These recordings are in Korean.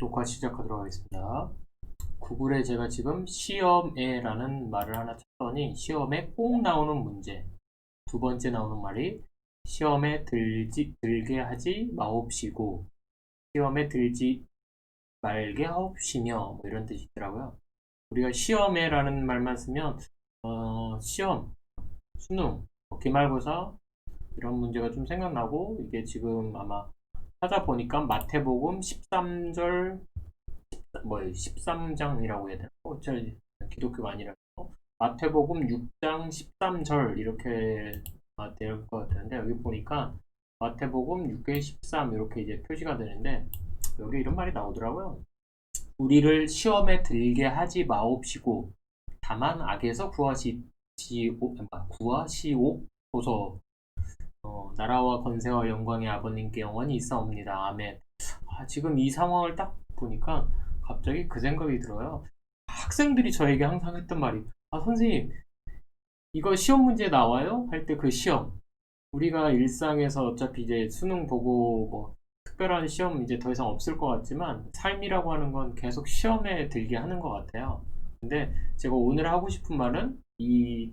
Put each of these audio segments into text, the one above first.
녹화 시작하도록 하겠습니다. 구글에 제가 지금 시험에라는 말을 하나 쳤더니 시험에 꼭 나오는 문제 두 번째 나오는 말이 시험에 들지, 들게 하지 마옵시고 시험에 들지 말게 하옵시며 뭐 이런 뜻이 있더라고요. 우리가 시험에라는 말만 쓰면 어, 시험, 수능, 뭐 기말고사 이런 문제가 좀 생각나고 이게 지금 아마 찾아보니까 마태복음 13절 뭐 13장이라고 해야 되나? 어, 저 기독교가 아니라서 마태복음 6장 13절 이렇게 아, 될것 같은데 여기 보니까 마태복음 6개 13 이렇게 이제 표시가 되는데 여기 이런 말이 나오더라고요. 우리를 시험에 들게 하지 마옵시고 다만 악에서 구하시오 구하시옵소서 어, 나라와 건세와 영광의 아버님께 영원히 있사옵니다. 아멘. 아, 지금 이 상황을 딱 보니까 갑자기 그 생각이 들어요. 학생들이 저에게 항상 했던 말이, 아, 선생님, 이거 시험 문제 나와요? 할 때 그 시험. 우리가 일상에서 어차피 이제 수능 보고 뭐 특별한 시험 이제 더 이상 없을 것 같지만 삶이라고 하는 건 계속 시험에 들게 하는 것 같아요. 근데 제가 오늘 하고 싶은 말은 이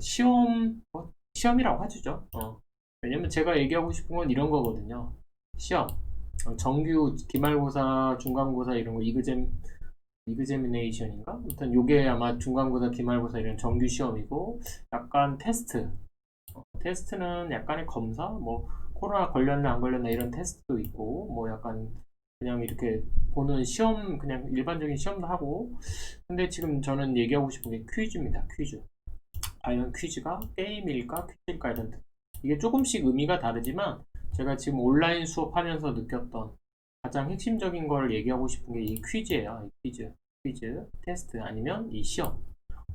시험, 뭐 시험이라고 하죠. 어. 왜냐면 제가 얘기하고 싶은 건 이런 거거든요. 시험. 어, 정규 기말고사, 중간고사 이런 거 이그잼 이그제미네이션인가? 아무튼 요게 아마 중간고사, 기말고사 이런 정규 시험이고 약간 테스트. 어, 테스트는 약간의 검사, 뭐 코로나 걸렸나 안 걸렸나 이런 테스트도 있고 뭐 약간 그냥 이렇게 보는 시험 그냥 일반적인 시험도 하고 근데 지금 저는 얘기하고 싶은 게 퀴즈입니다. 퀴즈. 과연 퀴즈가 게임일까 퀴즈일까 이런 이게 조금씩 의미가 다르지만 제가 지금 온라인 수업하면서 느꼈던 가장 핵심적인 걸 얘기하고 싶은 게 이 퀴즈예요. 이 퀴즈, 퀴즈, 테스트 아니면 이 시험.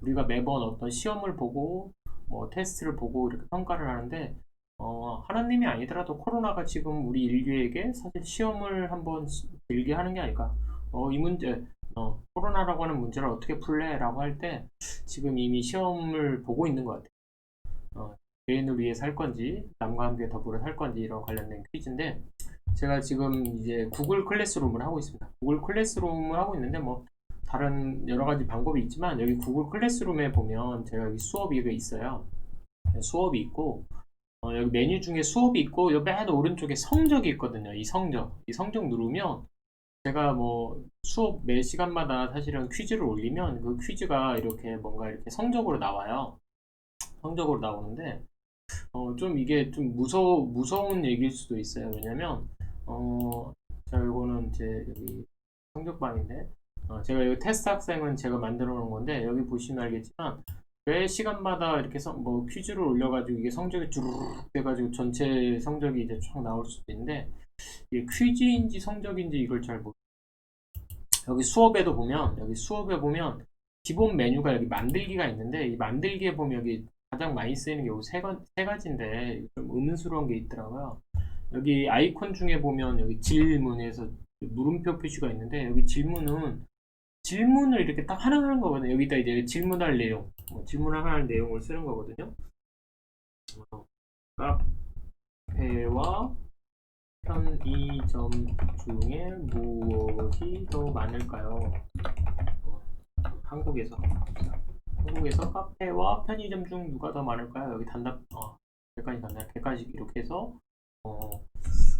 우리가 매번 어떤 시험을 보고 뭐 테스트를 보고 이렇게 평가를 하는데 어, 하나님이 아니더라도 코로나가 지금 우리 인류에게 사실 시험을 한번 들게 하는 게 아닐까. 어, 이 문제, 어, 코로나라고 하는 문제를 어떻게 풀래? 라고 할 때 지금 이미 시험을 보고 있는 것 같아요. 어, 개인을 위해 살 건지, 남과 함께 더불어 살 건지 이런 관련된 퀴즈인데, 제가 지금 이제 구글 클래스룸을 하고 있습니다. 구글 클래스룸을 하고 있는데, 뭐, 다른 여러 가지 방법이 있지만, 여기 구글 클래스룸에 보면 제가 여기 수업이 있어요. 수업이 있고, 어, 여기 메뉴 중에 수업이 있고, 옆에 맨 오른쪽에 성적이 있거든요. 이 성적. 이 성적 누르면, 제가 뭐 수업 매 시간마다 사실은 퀴즈를 올리면 그 퀴즈가 이렇게 뭔가 이렇게 성적으로 나와요. 성적으로 나오는데 어, 좀 이게 좀 무서 무서운 얘기일 수도 있어요. 왜냐면 어, 자 이거는 이제 여기 성적방인데 어, 제가 여기 테스트 학생은 제가 만들어 놓은 건데 여기 보시면 알겠지만 매 시간마다 이렇게 성, 뭐 퀴즈를 올려가지고 이게 성적이 주르륵 돼가지고 전체 성적이 이제 쫙 나올 수도 있는데 이게 퀴즈인지 성적인지 이걸 잘 모르. 여기 수업에도 보면 여기 수업에 보면 기본 메뉴가 여기 만들기가 있는데 이 만들기에 보면 여기 가장 많이 쓰이는 게 여기 세, 가, 세 가지인데 좀 의문스러운 게 있더라고요. 여기 아이콘 중에 보면 여기 질문에서 물음표 표시가 있는데 여기 질문은 질문을 이렇게 딱 하나 하는 거거든요. 여기다 이제 질문할 내용, 뭐 질문을 할 내용을 쓰는 거거든요. 어, 카페와 편의점 중에 무엇이 더 많을까요? 어, 한국에서 한국에서 카페와 편의점 중 누가 더 많을까요? 여기 단답 어, 객관식 단답 객관식 이렇게 해서 어,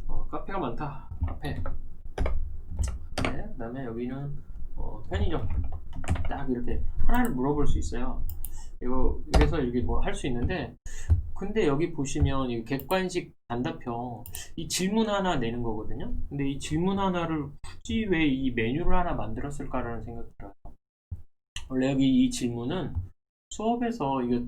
어, 카페가 많다 카페 네, 그 다음에 여기는 어, 편의점 딱 이렇게 하나를 물어볼 수 있어요 이거 그래서 이게 뭐 할 수 있는데 근데 여기 보시면 이 객관식 단답형 이 질문 하나 내는 거거든요. 근데 이 질문 하나를 굳이 왜 이 메뉴를 하나 만들었을까라는 생각이 들어요. 원래 여기 이 질문은 수업에서 이거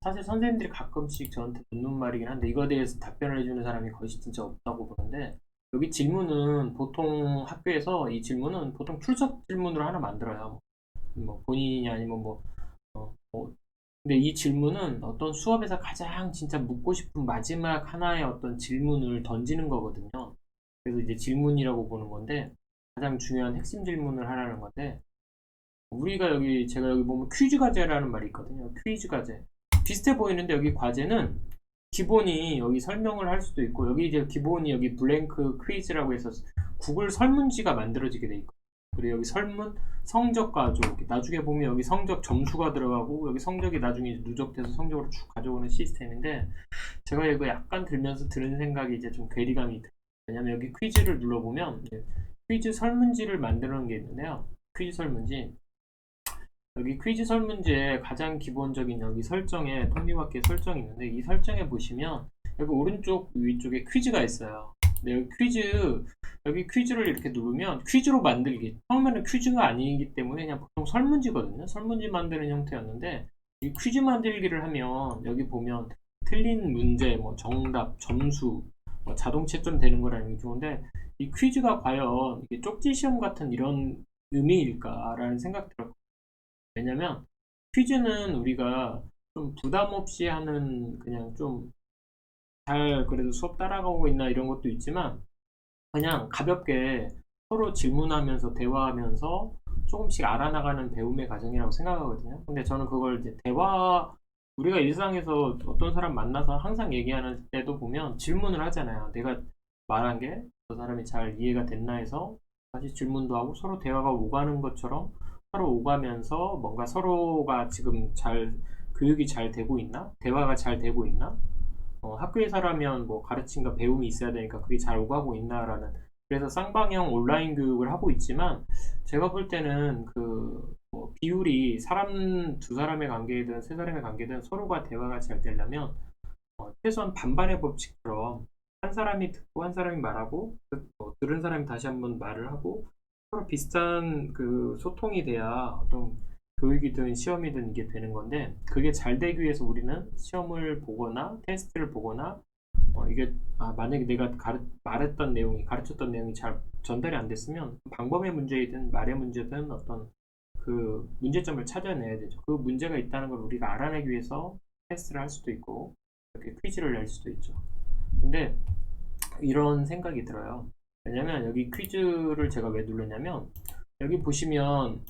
사실 선생님들이 가끔씩 저한테 묻는 말이긴 한데 이거에 대해서 답변을 해주는 사람이 거의 진짜 없다고 보는데 여기 질문은 보통 학교에서 이 질문은 보통 출석 질문으로 하나 만들어요. 뭐 본인이 아니면 뭐, 어, 뭐 근데 이 질문은 어떤 수업에서 가장 진짜 묻고 싶은 마지막 하나의 어떤 질문을 던지는 거거든요. 그래서 이제 질문이라고 보는 건데 가장 중요한 핵심 질문을 하라는 건데 우리가 여기 제가 여기 보면 퀴즈 과제라는 말이 있거든요. 퀴즈 과제 비슷해 보이는데 여기 과제는 기본이 여기 설명을 할 수도 있고 여기 이제 기본이 여기 블랭크 퀴즈라고 해서 구글 설문지가 만들어지게 돼 있고 그리고 여기 설문 성적 가져 나중에 보면 여기 성적 점수가 들어가고 여기 성적이 나중에 누적돼서 성적으로 쭉 가져오는 시스템인데 제가 이거 약간 들면서 들은 생각이 이제 좀 괴리감이 들어요. 왜냐면 여기 퀴즈를 눌러보면 퀴즈 설문지를 놓은 게 있는데요. 퀴즈 설문지 여기 퀴즈 설문지에 가장 기본적인 여기 설정에 톱니바퀴 설정이 있는데 이 설정에 보시면 여기 오른쪽 위쪽에 퀴즈가 있어요. 근데 여기 퀴즈 여기 퀴즈를 이렇게 누르면 퀴즈로 만들기 처음에는 퀴즈가 아니기 때문에 그냥 보통 설문지거든요. 설문지 만드는 형태였는데 이 퀴즈 만들기를 하면 여기 보면 틀린 문제, 뭐 정답, 점수, 뭐 자동 채점 되는 거라는 게 좋은데 이 퀴즈가 과연 쪽지 시험 같은 이런 의미일까라는 생각 들었거든요. 왜냐면 퀴즈는 우리가 좀 부담 없이 하는 그냥 좀 잘 그래도 수업 따라가고 있나 이런 것도 있지만 그냥 가볍게 서로 질문하면서 대화하면서 조금씩 알아나가는 배움의 과정이라고 생각하거든요. 근데 저는 그걸 이제 대화 우리가 일상에서 어떤 사람 만나서 항상 얘기하는 때도 보면 질문을 하잖아요. 내가 말한 게 저 사람이 잘 이해가 됐나 해서 다시 질문도 하고 서로 대화가 오가는 것처럼 서로 오가면서 뭔가 서로가 지금 잘 교육이 잘 되고 있나? 대화가 잘 되고 있나? 어, 학교에서라면 뭐 가르침과 배움이 있어야 되니까 그게 잘 오가고 있나라는 그래서 쌍방향 온라인 교육을 하고 있지만 제가 볼 때는 그 뭐 비율이 사람 두 사람의 관계든 세 사람의 관계든 서로가 대화가 잘 되려면 어, 최소한 반반의 법칙처럼 한 사람이 듣고 한 사람이 말하고 그, 어, 들은 사람이 다시 한번 말을 하고 서로 비슷한 그 소통이 돼야 어떤 교육이든 시험이든 이게 되는 건데 그게 잘 되기 위해서 우리는 시험을 보거나 테스트를 보거나 어, 이게 아, 만약에 내가 가르, 말했던 내용이 가르쳤던 내용이 잘 전달이 안 됐으면 방법의 문제이든 말의 문제든 어떤 그 문제점을 찾아내야 되죠. 그 문제가 있다는 걸 우리가 알아내기 위해서 테스트를 할 수도 있고 이렇게 퀴즈를 낼 수도 있죠. 근데 이런 생각이 들어요. 왜냐면 여기 퀴즈를 제가 왜 눌렀냐면 여기 보시면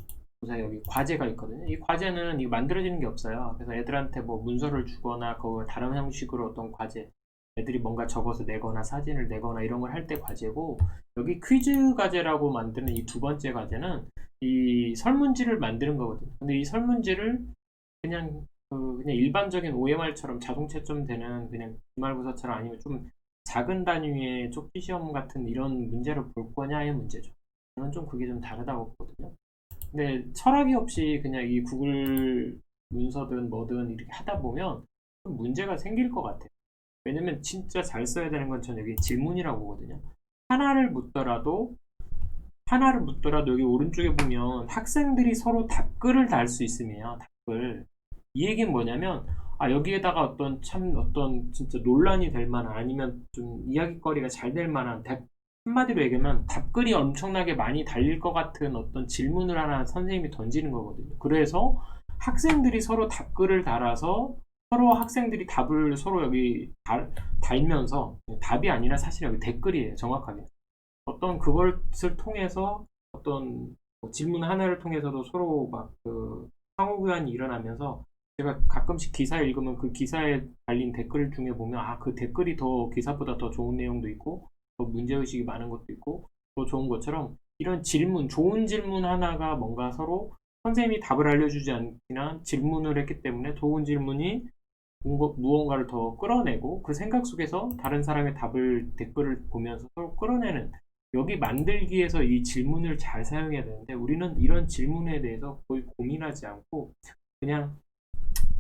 보세요 여기 과제가 있거든요. 이 과제는 이 만들어지는 게 없어요. 그래서 애들한테 뭐 문서를 주거나 그 다른 형식으로 어떤 과제 애들이 뭔가 적어서 내거나 사진을 내거나 이런 걸 할 때 과제고 여기 퀴즈 과제라고 만드는 이 두 번째 과제는 이 설문지를 만드는 거거든요. 근데 이 설문지를 그냥 그 그냥 일반적인 OMR처럼 자동 채점되는 그냥 기말고사처럼 아니면 좀 작은 단위의 쪽지 시험 같은 이런 문제를 볼 거냐의 문제죠. 저는 좀 그게 좀 다르다고 보거든요. 근데 철학이 없이 그냥 이 구글 문서든 뭐든 이렇게 하다 보면 좀 문제가 생길 것 같아요. 왜냐면 진짜 잘 써야 되는 건 저는 여기 질문이라고 보거든요. 하나를 묻더라도 하나를 묻더라도 여기 오른쪽에 보면 학생들이 서로 답글을 달 수 있으며 답글 이 얘기는 뭐냐면 아 여기에다가 어떤 참 어떤 진짜 논란이 될 만한 아니면 좀 이야기거리가 잘 될 만한 답, 한마디로 얘기하면 답글이 엄청나게 많이 달릴 것 같은 어떤 질문을 하나 선생님이 던지는 거거든요. 그래서 학생들이 서로 답글을 달아서 서로 학생들이 답을 서로 여기 달, 달면서 답이 아니라 사실 여기 댓글이에요. 정확하게. 어떤 그것을 통해서 어떤 뭐 질문 하나를 통해서도 서로 막 그 상호 교환이 일어나면서 제가 가끔씩 기사 읽으면 그 기사에 달린 댓글 중에 보면 아 그 댓글이 더 기사보다 더 좋은 내용도 있고 더 문제의식이 많은 것도 있고 더 좋은 것처럼 이런 질문 좋은 질문 하나가 뭔가 서로 선생님이 답을 알려주지 않지만 질문을 했기 때문에 좋은 질문이 무언가를 더 끌어내고 그 생각 속에서 다른 사람의 답을 댓글을 보면서 서로 끌어내는 여기 만들기에서 이 질문을 잘 사용해야 되는데 우리는 이런 질문에 대해서 거의 고민하지 않고 그냥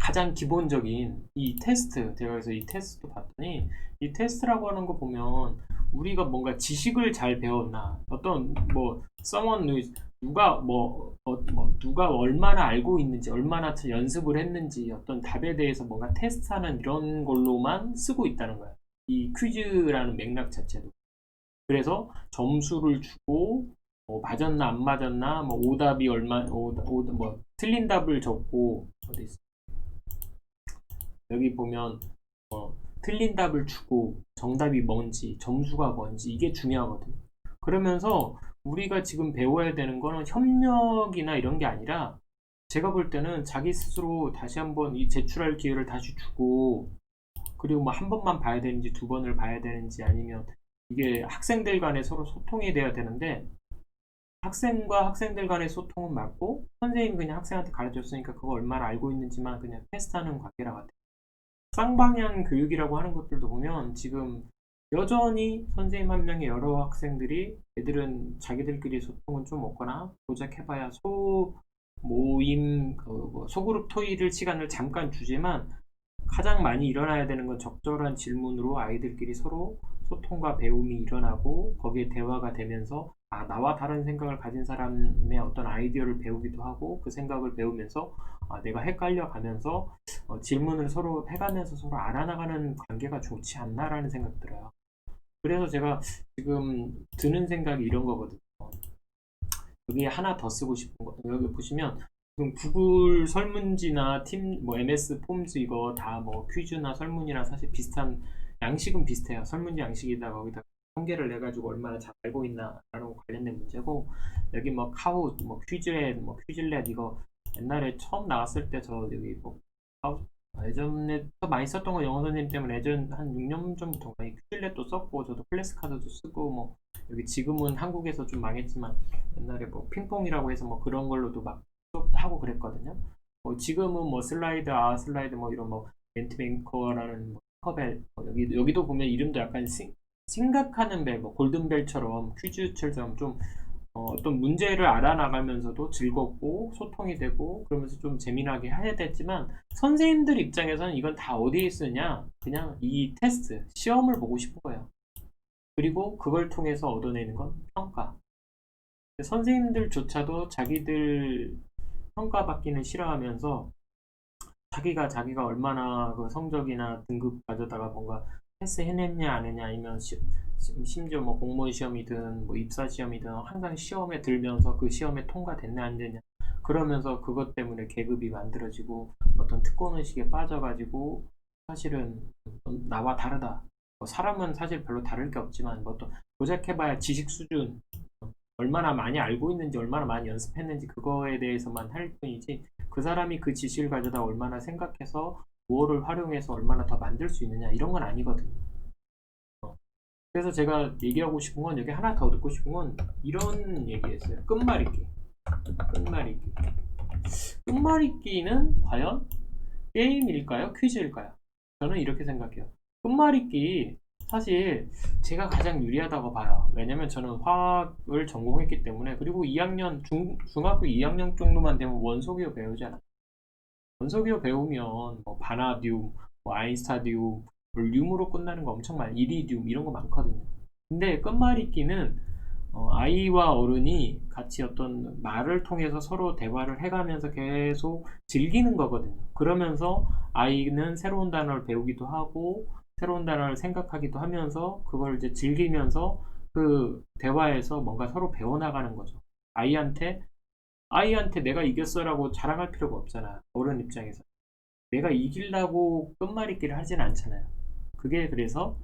가장 기본적인 이 테스트 제가 그래서 이 테스트 봤더니 이 테스트라고 하는 거 보면 우리가 뭔가 지식을 잘 배웠나 어떤 뭐 someone 누가 뭐, 어, 뭐 누가 얼마나 알고 있는지 얼마나 연습을 했는지 어떤 답에 대해서 뭔가 테스트하는 이런 걸로만 쓰고 있다는 거예요. 이 퀴즈라는 맥락 자체도. 그래서 점수를 주고 뭐 맞았나 안 맞았나 뭐 오답이 얼마 오, 오, 뭐 틀린 답을 적고 어디 있어? 여기 보면 어, 틀린 답을 주고 정답이 뭔지 점수가 뭔지 이게 중요하거든요. 그러면서 우리가 지금 배워야 되는 거는 협력이나 이런 게 아니라 제가 볼 때는 자기 스스로 다시 한번 이 제출할 기회를 다시 주고 그리고 뭐 한 번만 봐야 되는지 두 번을 봐야 되는지 아니면 이게 학생들 간에 서로 소통이 돼야 되는데 학생과 학생들 간의 소통은 맞고 선생님이 그냥 학생한테 가르쳤으니까 그거 얼마나 알고 있는지만 그냥 테스트하는 관계라 같아요. 쌍방향 교육이라고 하는 것들도 보면 지금 여전히 선생님 한 명의 여러 학생들이 애들은 자기들끼리 소통은 좀 없거나 도작해봐야 소 모임 그뭐 소그룹 토의를 시간을 잠깐 주지만 가장 많이 일어나야 되는 건 적절한 질문으로 아이들끼리 서로 소통과 배움이 일어나고 거기에 대화가 되면서 아 나와 다른 생각을 가진 사람의 어떤 아이디어를 배우기도 하고 그 생각을 배우면서 아, 내가 헷갈려 가면서 어, 질문을 서로 해가면서 서로 알아나가는 관계가 좋지 않나라는 생각 들어요. 그래서 제가 지금 드는 생각이 이런 거거든요. 여기 하나 더 쓰고 싶은 거 여기 보시면 지금 구글 설문지나 팀 뭐 MS 폼즈 이거 다 뭐 퀴즈나 설문이랑 사실 비슷한 양식은 비슷해요. 설문지 양식에다가 거기다 통계를 내 가지고 얼마나 잘 알고 있나라는 관련된 문제고 여기 뭐 카우 뭐 퀴즈렛 뭐 퀴즈렛 이거 옛날에 처음 나왔을 때 저 여기 뭐 카우 예전에 또 많이 썼던 거 영어 선생님 때문에 예전 한 6년 전부터 이 퀴즈렛도 썼고 저도 클래스 카드도 쓰고 뭐 여기 지금은 한국에서 좀 망했지만 옛날에 뭐 핑퐁이라고 해서 뭐 그런 걸로도 막 하고 그랬거든요. 뭐 지금은 뭐 슬라이드 아 슬라이드 뭐 이런 뭐 멘트뱅커라는 뭐 커벨 뭐 여기 여기도 보면 이름도 약간 생, 생각하는 벨, 뭐 골든벨처럼 퀴즈처럼 좀 어, 떤 문제를 알아나가면서도 즐겁고 소통이 되고 그러면서 좀 재미나게 해야 되지만 선생님들 입장에서는 이건 다 어디에 쓰냐? 그냥 이 테스트 시험을 보고 싶은 거예요. 그리고 그걸 통해서 얻어내는 건 평가. 선생님들조차도 자기들 평가받기는 싫어하면서 자기가 자기가 얼마나 그 성적이나 등급 가져다가 뭔가 패스 해냈냐 안 했냐 아니면 시, 심지어 뭐 공무원 시험이든 뭐 입사 시험이든 항상 시험에 들면서 그 시험에 통과됐냐 안 됐냐. 그러면서 그것 때문에 계급이 만들어지고 어떤 특권 의식에 빠져가지고 사실은 나와 다르다. 뭐 사람은 사실 별로 다를 게 없지만 뭐 또 조작해봐야 지식 수준 얼마나 많이 알고 있는지 얼마나 많이 연습했는지 그거에 대해서만 할 뿐이지 그 사람이 그 지식을 가져다 얼마나 생각해서 무엇을 활용해서 얼마나 더 만들 수 있느냐 이런 건 아니거든요. 어. 그래서 제가 얘기하고 싶은 건 여기 하나 더 듣고 싶은 건 이런 얘기였어요. 끝말잇기. 끝말잇기. 끝말잇기는 과연 게임일까요? 퀴즈일까요? 저는 이렇게 생각해요. 끝말잇기 사실 제가 가장 유리하다고 봐요. 왜냐면 저는 화학을 전공했기 때문에 그리고 2학년 중, 중학교 2학년 정도만 되면 원소기호 배우잖아. 원소기호 배우면 뭐 바나듐, 뭐 아인스타듐, 뭐 륨으로 끝나는 거 엄청 많아. 이리듐 이런 거 많거든요. 근데 끝말잇기는 어, 아이와 어른이 같이 어떤 말을 통해서 서로 대화를 해가면서 계속 즐기는 거거든요. 그러면서 아이는 새로운 단어를 배우기도 하고 새로운 단어를 생각하기도 하면서 그걸 이제 즐기면서 그 대화에서 뭔가 서로 배워나가는 거죠. 아이한테 아이한테 내가 이겼어라고 자랑할 필요가 없잖아. 어른 입장에서. 내가 이기려고 끝말잇기를 하진 않잖아요. 그게 그래서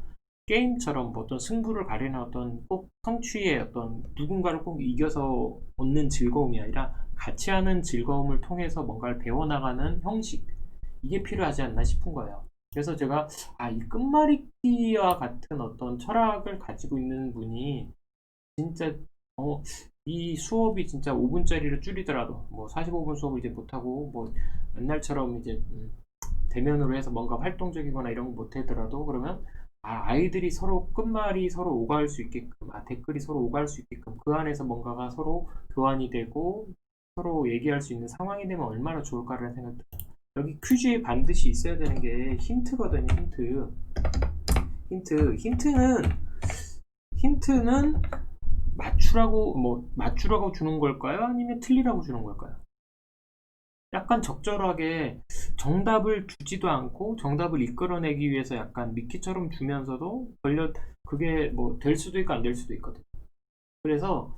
게임처럼 뭐 어떤 승부를 가리는 어떤 꼭 성취의 어떤 누군가를 꼭 이겨서 얻는 즐거움이 아니라 같이 하는 즐거움을 통해서 뭔가를 배워나가는 형식 이게 필요하지 않나 싶은 거예요. 그래서 제가 아, 이 끝말잇기와 같은 어떤 철학을 가지고 있는 분이 진짜 어, 이 수업이 진짜 5분짜리를 줄이더라도 뭐 45분 수업을 이제 못하고 뭐 옛날처럼 이제 음, 대면으로 해서 뭔가 활동적이거나 이런 거 못하더라도 그러면 아, 아이들이 서로 끝말이 서로 오갈 수 있게끔 아, 댓글이 서로 오갈 수 있게끔 그 안에서 뭔가가 서로 교환이 되고 서로 얘기할 수 있는 상황이 되면 얼마나 좋을까라는 들어요. 여기 퀴즈에 반드시 있어야 되는 게 힌트거든요 힌트 힌트 힌트는 힌트는 맞추라고 뭐 맞추라고 주는 걸까요? 아니면 틀리라고 주는 걸까요? 약간 적절하게 정답을 주지도 않고 정답을 이끌어내기 위해서 약간 미끼처럼 주면서도 걸려 그게 뭐 될 수도 있고 안 될 수도 있거든요. 그래서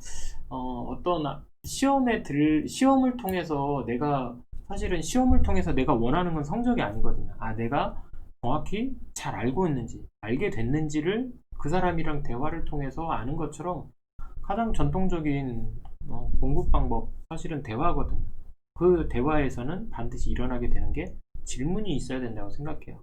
어, 떤 시험에 들 시험을 통해서 내가 사실은 시험을 통해서 내가 원하는 건 성적이 아니거든요. 아, 내가 정확히 잘 알고 있는지, 알게 됐는지를 그 사람이랑 대화를 통해서 아는 것처럼 가장 전통적인 어, 공부 방법, 사실은 대화거든요. 그 대화에서는 반드시 일어나게 되는 게 질문이 있어야 된다고 생각해요.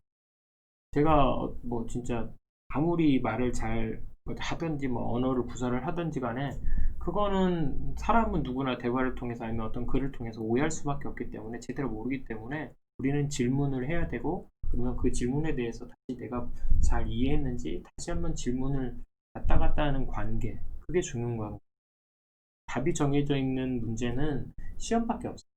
제가 어, 뭐 진짜 아무리 말을 잘뭐 하든지 뭐 언어를 구사를 하든지 간에 그거는 사람은 누구나 대화를 통해서 아니면 어떤 글을 통해서 오해할 수밖에 없기 때문에 제대로 모르기 때문에 우리는 질문을 해야 되고 그러면 그 질문에 대해서 다시 내가 잘 이해했는지 다시 한번 질문을 왔다 갔다 하는 관계 그게 중요한 거예요. 답이 정해져 있는 문제는 시험밖에 없어요.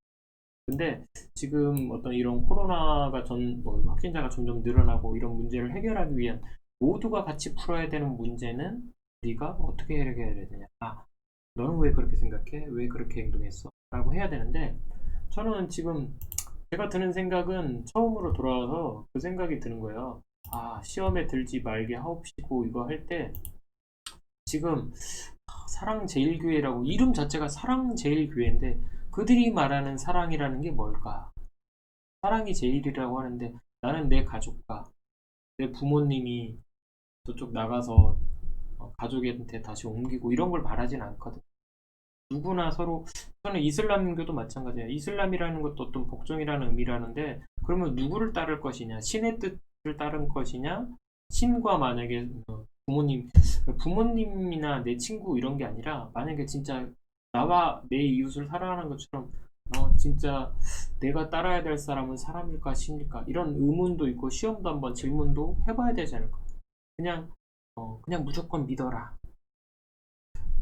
근데 지금 어떤 이런 코로나가 전, 뭐 확진자가 점점 늘어나고 이런 문제를 해결하기 위한 모두가 같이 풀어야 되는 문제는 우리가 어떻게 해결해야 되냐. 아, 너는 왜 그렇게 생각해? 왜 그렇게 행동했어? 라고 해야 되는데 저는 지금 제가 드는 생각은 처음으로 돌아와서 그 생각이 드는 거예요. 아, 시험에 들지 말게 하옵시고 이거 할 때 지금 사랑제일교회라고 이름 자체가 사랑제일교회인데 그들이 말하는 사랑이라는 게 뭘까? 사랑이 제일이라고 하는데 나는 내 가족과 내 부모님이 저쪽 나가서 어, 가족한테 다시 옮기고 이런 걸 바라진 않거든. 누구나 서로 저는 이슬람교도 마찬가지야. 이슬람이라는 것도 어떤 복종이라는 의미라는데 그러면 누구를 따를 것이냐? 신의 뜻을 따른 것이냐? 신과 만약에 어, 부모님 부모님이나 내 친구 이런 게 아니라 만약에 진짜 나와 내 이웃을 사랑하는 것처럼 어, 진짜 내가 따라야 될 사람은 사람일까 신일까? 이런 의문도 있고 시험도 한번 질문도 해봐야 되지 않을까? 그냥 어, 그냥 무조건 믿어라.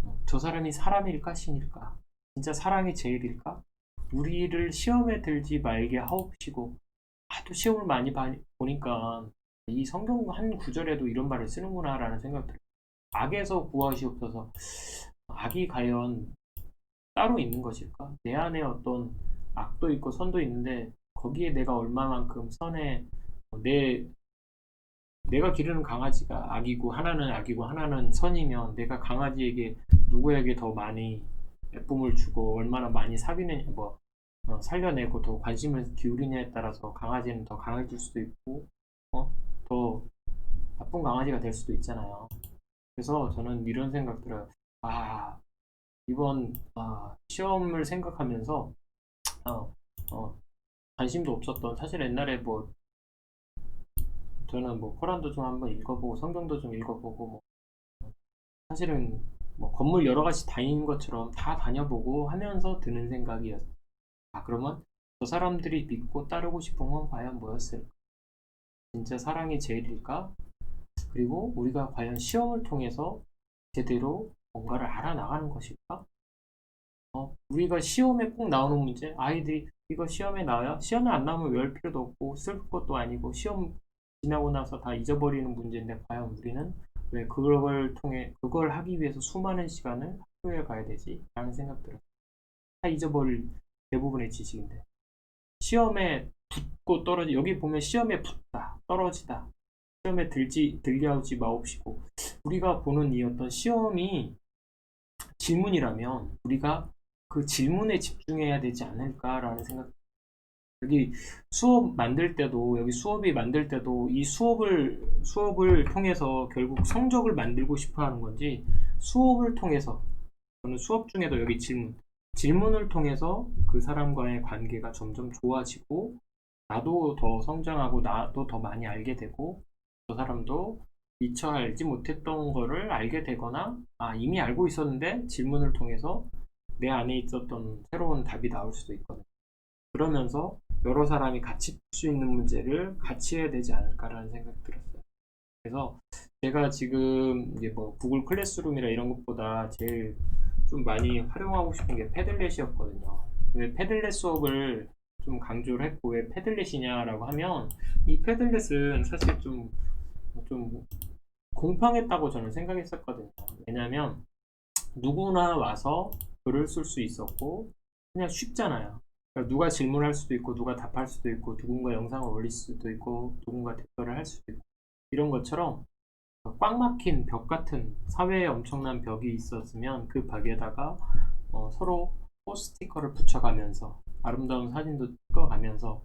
어, 저 사람이 사람일까 신일까? 진짜 사랑이 제일일까? 우리를 시험에 들지 말게 하옵시고 하도 시험을 많이 봐- 보니까 이 성경 한 구절에도 이런 말을 쓰는구나 라는 생각 들어요 악에서 구하시옵소서 악이 과연 따로 있는 것일까? 내 안에 어떤 악도 있고 선도 있는데 거기에 내가 얼마만큼 선에 어, 내 내가 기르는 강아지가 악이고 하나는 악이고 하나는 선이면 내가 강아지에게 누구에게 더 많이 예쁨을 주고 얼마나 많이 사귀는 뭐 어, 살려내고 더 관심을 기울이냐에 따라서 강아지는 더 강해질 수도 있고 어? 더 나쁜 강아지가 될 수도 있잖아요. 그래서 저는 이런 생각 들어요. 아 이번 아, 시험을 생각하면서 어, 어, 관심도 없었던 사실 옛날에 뭐 저는 뭐 코란도 좀 한번 읽어보고 성경도 좀 읽어보고 뭐 사실은 뭐 건물 여러 가지 다니는 것처럼 다 다녀보고 하면서 드는 생각이었어요. 아 그러면 저 사람들이 믿고 따르고 싶은 건 과연 뭐였을까? 진짜 사랑이 제일일까? 그리고 우리가 과연 시험을 통해서 제대로 뭔가를 알아나가는 것일까? 어, 우리가 시험에 꼭 나오는 문제, 아이들이 이거 시험에 나와요? 시험에 안 나오면 외울 필요도 없고 쓸 것도 아니고 시험 지나고 나서 다 잊어버리는 문제인데 과연 우리는 왜 그걸 통해 그걸 하기 위해서 수많은 시간을 학교에 가야 되지? 라는 생각 들어요. 다 잊어버릴 대부분의 지식인데 시험에 붙고 떨어지 여기 보면 시험에 붙다 떨어지다 시험에 들지 들려오지 마옵시고 우리가 보는 이 어떤 시험이 질문이라면 우리가 그 질문에 집중해야 되지 않을까라는 생각. 여기 수업 만들 때도 여기 수업이 만들 때도 이 수업을 수업을 통해서 결국 성적을 만들고 싶어 하는 건지 수업을 통해서 저는 수업 중에도 여기 질문 질문을 통해서 그 사람과의 관계가 점점 좋아지고 나도 더 성장하고 나도 더 많이 알게 되고 저 사람도 미처 알지 못했던 거를 알게 되거나 아 이미 알고 있었는데 질문을 통해서 내 안에 있었던 새로운 답이 나올 수도 있거든요. 그러면서 여러 사람이 같이 풀 수 있는 문제를 같이 해야 되지 않을까라는 생각이 들었어요. 그래서 제가 지금 이제 뭐 구글 클래스룸이나 이런 것보다 제일 좀 많이 활용하고 싶은 게 패들렛이었거든요. 왜 패들렛 수업을 좀 강조를 했고 왜 패들렛이냐라고 하면 이 패들렛은 사실 좀 좀 공평했다고 저는 생각했었거든요. 왜냐하면 누구나 와서 글을 쓸 수 있었고 그냥 쉽잖아요. 그러니까 누가 질문할 수도 있고 누가 답할 수도 있고 누군가 영상을 올릴 수도 있고 누군가 댓글을 할 수도 있고 이런 것처럼 꽉 막힌 벽 같은 사회에 엄청난 벽이 있었으면 그 벽에다가 어, 서로 포스티커를 붙여가면서 아름다운 사진도 찍어가면서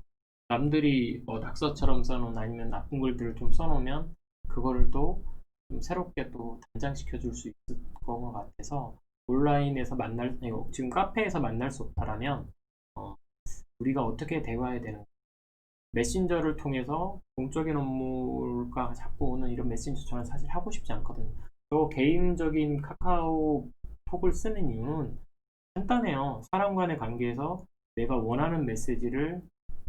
남들이 뭐 낙서처럼 써놓은 아니면 나쁜 글들을 좀 써놓으면 그거를 또 좀 새롭게 또 단장시켜 줄 수 있을 것 같아서 온라인에서 만날 지금 카페에서 만날 수 없다라면 어, 우리가 어떻게 대화해야 되는 메신저를 통해서 공적인 업무가 자꾸 오는 이런 메신저 저는 사실 하고 싶지 않거든요. 저 개인적인 카카오톡을 쓰는 이유는 간단해요. 사람 간의 관계에서 내가 원하는 메시지를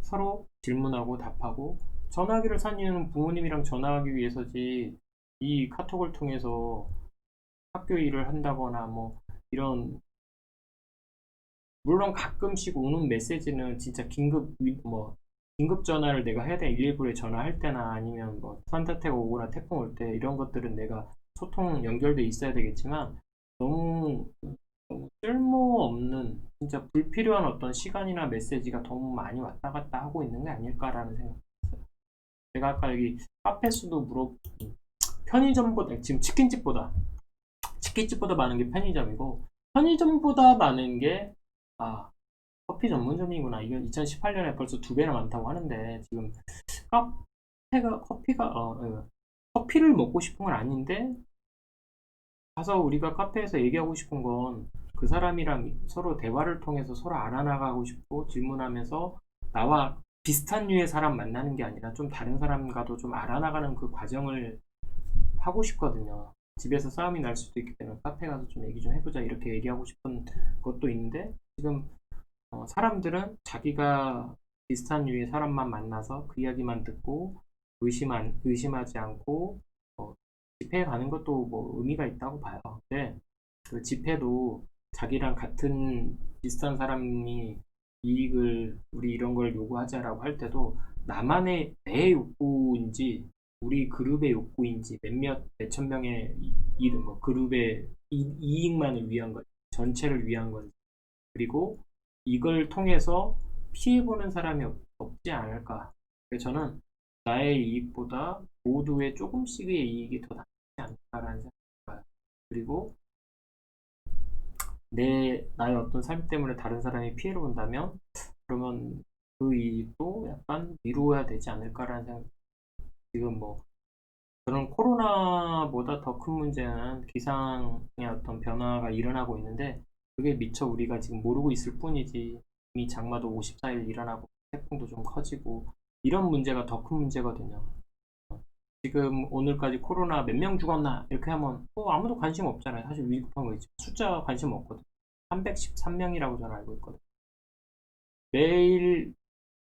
서로 질문하고 답하고 전화기를 산 이유는 부모님이랑 전화하기 위해서지 이 카톡을 통해서 학교 일을 한다거나 뭐 이런 물론 가끔씩 오는 메시지는 진짜 긴급 위- 뭐 긴급 전화를 내가 해야 돼 119에 전화할 때나 아니면 뭐 산타태가 오거나 태풍 올 때 이런 것들은 내가 소통 연결돼 있어야 되겠지만 너무 너무 쓸모없는 진짜 불필요한 어떤 시간이나 메시지가 너무 많이 왔다 갔다 하고 있는 게 아닐까라는 생각이 들어요. 제가 아까 여기 카페 수도 물어 편의점보다 지금 치킨집보다 치킨집보다 많은 게 편의점이고 편의점보다 많은 게 아, 커피 전문점이구나. 이건 2018년에 벌써 두 배나 많다고 하는데 지금 카페가 커피가 어, 어, 커피를 먹고 싶은 건 아닌데 가서 우리가 카페에서 얘기하고 싶은 건 그 사람이랑 서로 대화를 통해서 서로 알아나가고 싶고 질문하면서 나와 비슷한 류의 사람 만나는 게 아니라 좀 다른 사람과도 좀 알아나가는 그 과정을 하고 싶거든요. 집에서 싸움이 날 수도 있기 때문에 카페 가서 좀 얘기 좀 해보자 이렇게 얘기하고 싶은 것도 있는데 지금 어, 사람들은 자기가 비슷한 류의 사람만 만나서 그 이야기만 듣고 의심 안, 의심하지 않고 어, 집회에 가는 것도 뭐 의미가 있다고 봐요. 근데 그 집회도 자기랑 같은 비슷한 사람이 이익을 우리 이런 걸 요구하자라고 할 때도 나만의 내 욕구인지 우리 그룹의 욕구인지 몇몇 몇천 명의 이- 이름 뭐 그룹의 이, 이익만을 위한 것 전체를 위한 건지. 그리고 이걸 통해서 피해보는 사람이 없, 없지 않을까. 그래서 저는 나의 이익보다 모두의 조금씩의 이익이 더 낫지 않을까라는 생각이 들어요. 그리고 내 나의 어떤 삶 때문에 다른 사람이 피해를 본다면 그러면 그 이익도 약간 미루어야 되지 않을까라는 생각 지금 뭐 저는 코로나보다 더 큰 문제는 기상의 어떤 변화가 일어나고 있는데 그게 미처 우리가 지금 모르고 있을 뿐이지 이미 장마도 54일 일어나고 태풍도 좀 커지고 이런 문제가 더 큰 문제거든요. 지금 오늘까지 코로나 몇 명 죽었나 이렇게 하면 어, 아무도 관심 없잖아요. 사실 위급한 거 있죠. 숫자 관심 없거든. 313명이라고 저는 알고 있거든. 매일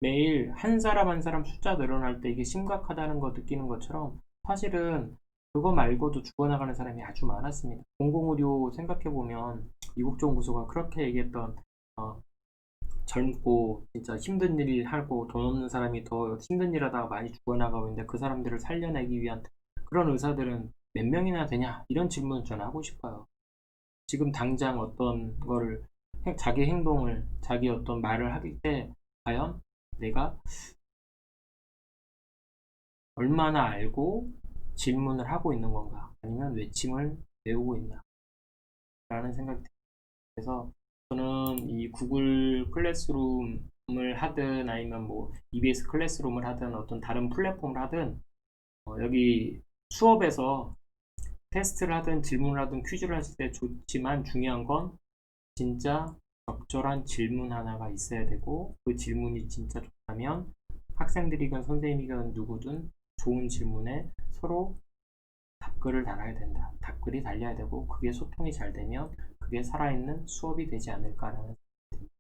매일 한 사람 한 사람 숫자 늘어날 때 이게 심각하다는 거 느끼는 것처럼 사실은 그거 말고도 죽어나가는 사람이 아주 많았습니다. 공공의료 생각해 보면 이국종 구소가 그렇게 얘기했던 어, 젊고 진짜 힘든 일 하고 돈 없는 사람이 더 힘든 일 하다가 많이 죽어나가고 있는데 그 사람들을 살려내기 위한 그런 의사들은 몇 명이나 되냐 이런 질문을 저는 하고 싶어요. 지금 당장 어떤 거를 행- 자기 행동을 자기 어떤 말을 할때 과연 내가 얼마나 알고 질문을 하고 있는 건가 아니면 외침을 외우고 있나 라는 생각이. 그래서 저는 이 구글 클래스룸을 하든 아니면 뭐 EBS 클래스룸을 하든 어떤 다른 플랫폼을 하든 어, 여기 수업에서 테스트를 하든 질문을 하든 퀴즈를 하실 때 좋지만 중요한 건 진짜 적절한 질문 하나가 있어야 되고 그 질문이 진짜 좋다면 학생들이건 선생님이건 누구든 좋은 질문에 서로 답글을 달아야 된다. 답글이 달려야 되고 그게 소통이 잘 되면 그게 살아있는 수업이 되지 않을까라는 생각이 듭니다.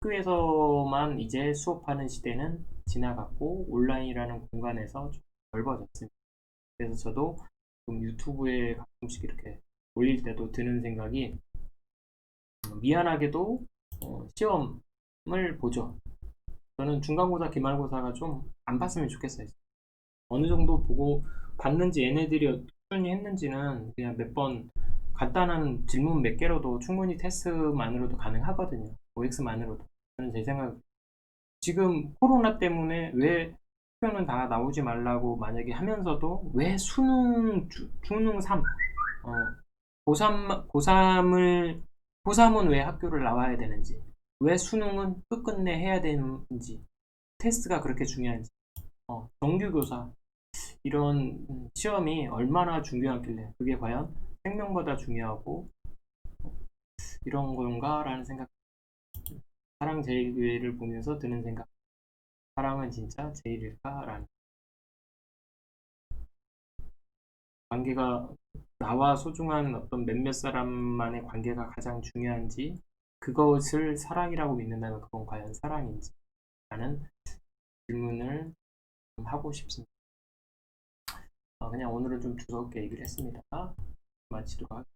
학교에서만 이제 수업하는 시대는 지나갔고 온라인이라는 공간에서 좀 넓어졌습니다. 그래서 저도 유튜브에 가끔씩 이렇게 올릴 때도 드는 생각이 어, 미안하게도 어, 시험을 보죠. 저는 중간고사, 기말고사가 좀 안 봤으면 좋겠어요. 어느 정도 보고 봤는지 얘네들이 꾸준히 했는지는 그냥 몇 번 간단한 질문 몇 개로도 충분히 테스트만으로도 가능하거든요. OX만으로도. 저는 제 생각 지금 코로나 때문에 왜 학교는 다 나오지 말라고 만약에 하면서도 왜 수능 주- 수능 3 어, 고3 고3을 고3은 왜 학교를 나와야 되는지 왜 수능은 끝끝내 해야 되는지 테스트가 그렇게 중요한지 어, 정규교사 이런 음, 시험이 얼마나 중요하길래 그게 과연 생명보다 중요하고 이런 건가라는 생각 사랑 제일교회를 보면서 드는 생각 사랑은 진짜 제일일까라는 관계가 나와 소중한 어떤 몇몇 사람만의 관계가 가장 중요한지 그것을 사랑이라고 믿는다면 그건 과연 사랑인지 라는 질문을 좀 하고 싶습니다. 어, 그냥 오늘은 좀 두껍게 얘기를 했습니다. much to ask.